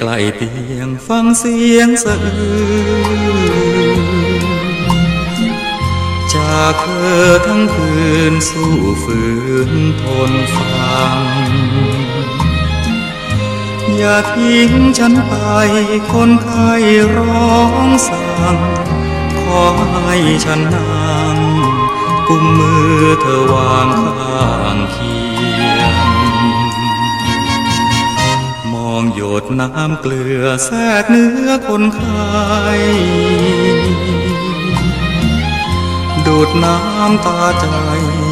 กล้เตียงฟังเสียงสะอื้นจากเธอทั้งคืนสู้ฝืนทนฟัง อย่าทิ้งฉันไปคนไข้ร้องสั่ง ขอให้ฉันนั่งกุมมือเธอวางข้างเคียง หยดน้ำเกลือแทรกเนื้อคนไข้ดูดน้ำตาใจ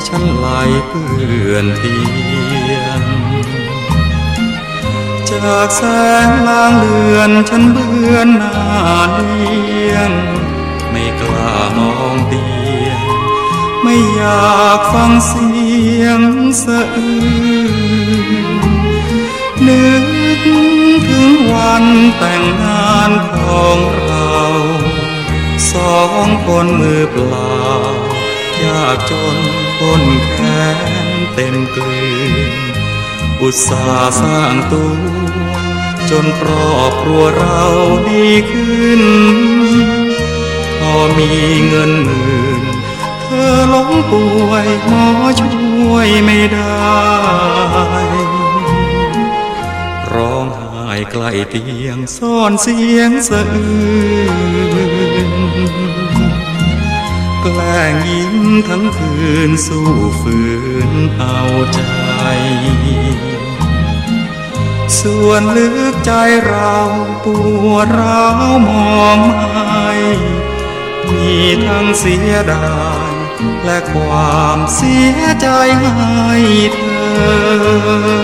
ฉันไหลเปื้อนเทียน จากแสงลางเลือนฉันเบือนหน้าเลียง ไม่กล้ามองเตียง ไม่อยากฟังเสียงสะอื้นนึก วันแต่งงานของเรา สองคนมือเปล่ายากจนคนแค้นเต็มเกลือนอุตสาห์สร้างตัว จนครอบครัวเราดีขึ้น พอมีเงินหมื่น เธอล้มป่วยหมอช่วยไม่ได้ กล้เตียงซ่อนเสียงสะอื้นแกล้งยิ้มทั้งคืนสู้ฝืนเอาใจ ส่วนลึกใจเราปวดร้าวมองไม่มีทั้งเสียดายและความเสียใจให้เธอ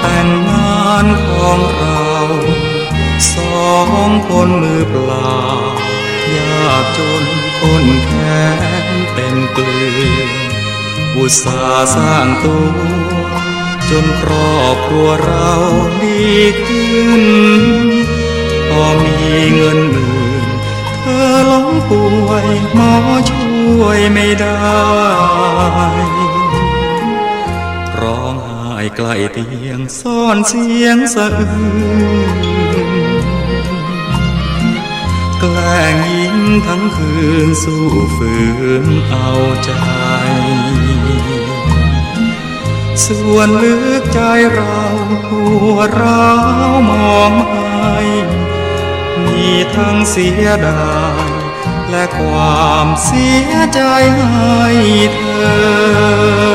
แต่งงานของเราสองคนมือเปล่ายากจนคนแค้นเต็มเกลือนอุตสาห์สร้างตัวจนครอบครัวเราดีขึ้น พอมีเงินหมื่นเธอล้มป่วยหมอช่วยไม่ได้ร้องไห้ ใกล้เตียงซ่อนเสียงสะอื้นแกล้งยิ้มทั้งคืนสู้ฝืนเอาใจ ส่วนลึกใจเราหัวร้าวมองไม่มีทั้งเสียดายและความเสียใจให้เธอ